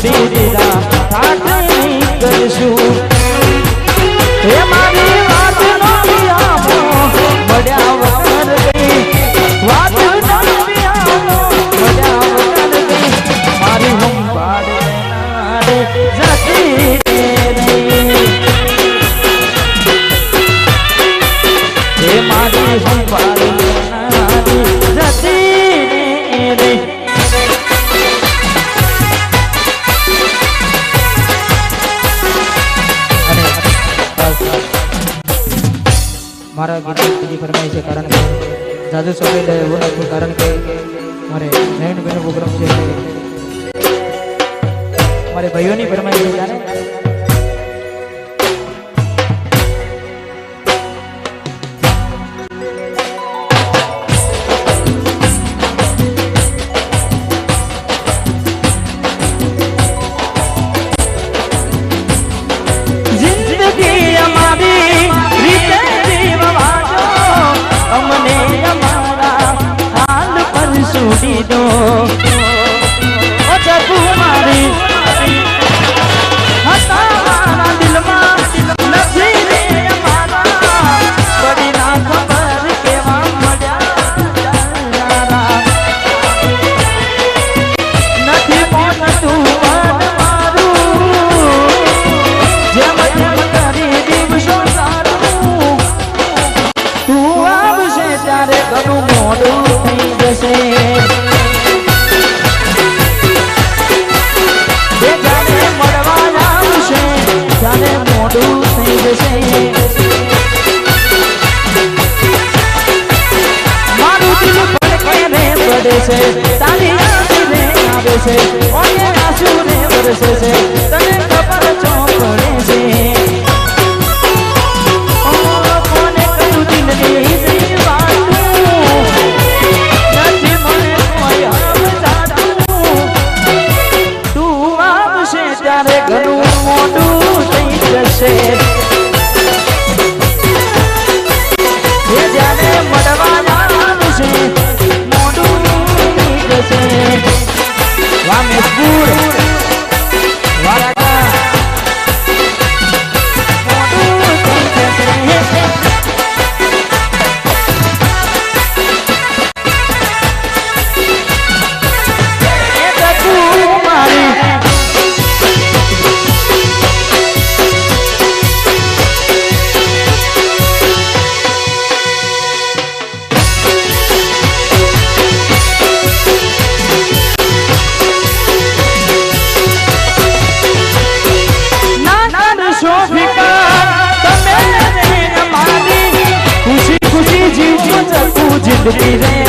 છોડી મારી ફરમાઈ છે કારણ કે જાદુ સમય લે એવું રાખવું કારણ કે મારે નયનભાઈનો પ્રોગ્રામ છે. મારે ભાઈઓની ફરમાઈ છે ત્યારે say Para Baby.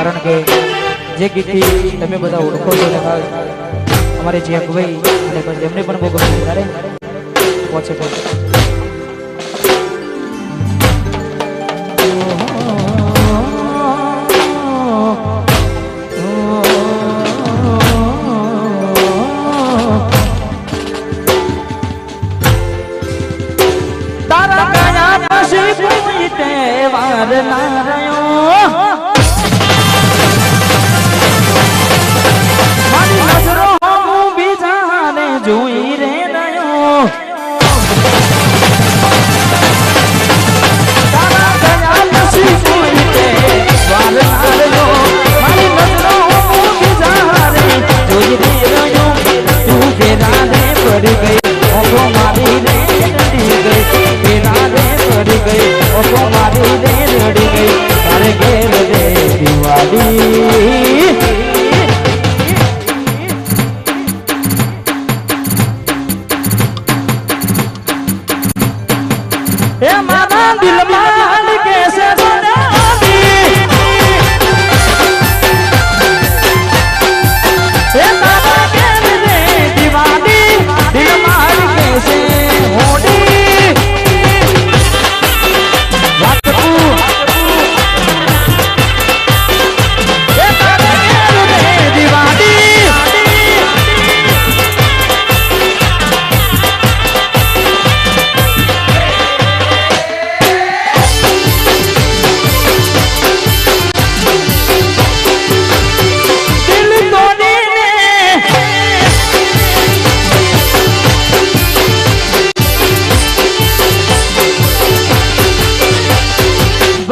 કારણ કે જે ગીતથી તમે બધા ઓળખો છો અમારે જે અકભાઈ અને એમને પણ બહુ ગમે ત્યારે પહોંચે પહોંચે.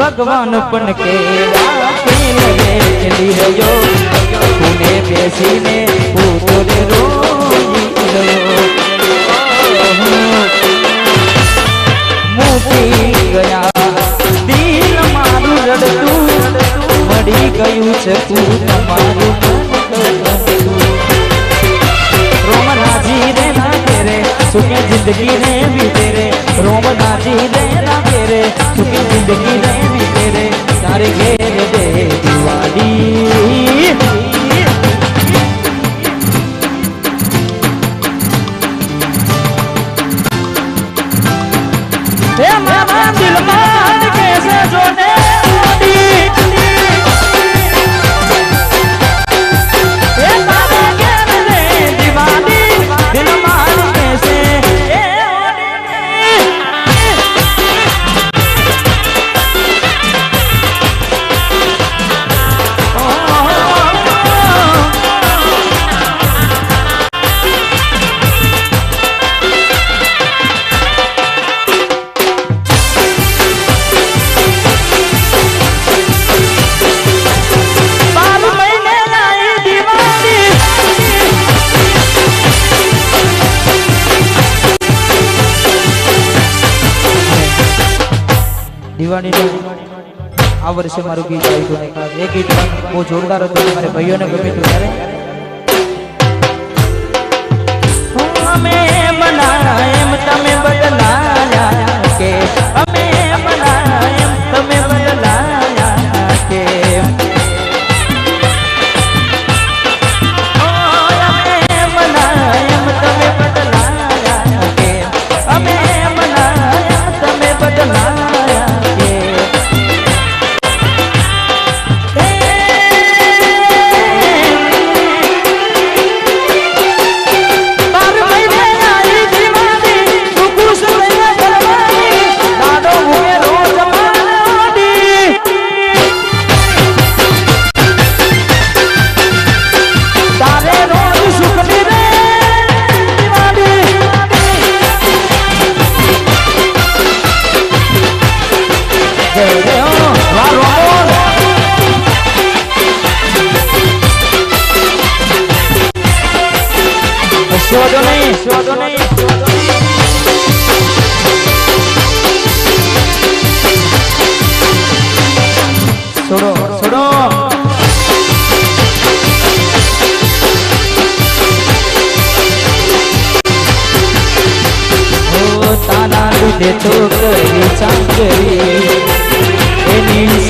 ભગવાન પણ કેવા ખેલ રહ્યો તુને બેસીને તમારું રોમ રાજી રે સુખે જિંદગી રે જિંદગી રે তার ঘের দে દિવાળીનું આ વર્ષે મારું ગીત આવ્યું એ ગીત બહુ જોરદાર હતું મારે ભાઈઓને ગમે હતું ત્યારે. અમે બનાયા એમ તમે બદલાયા કે અમે લીધે તો કરી ચાકરી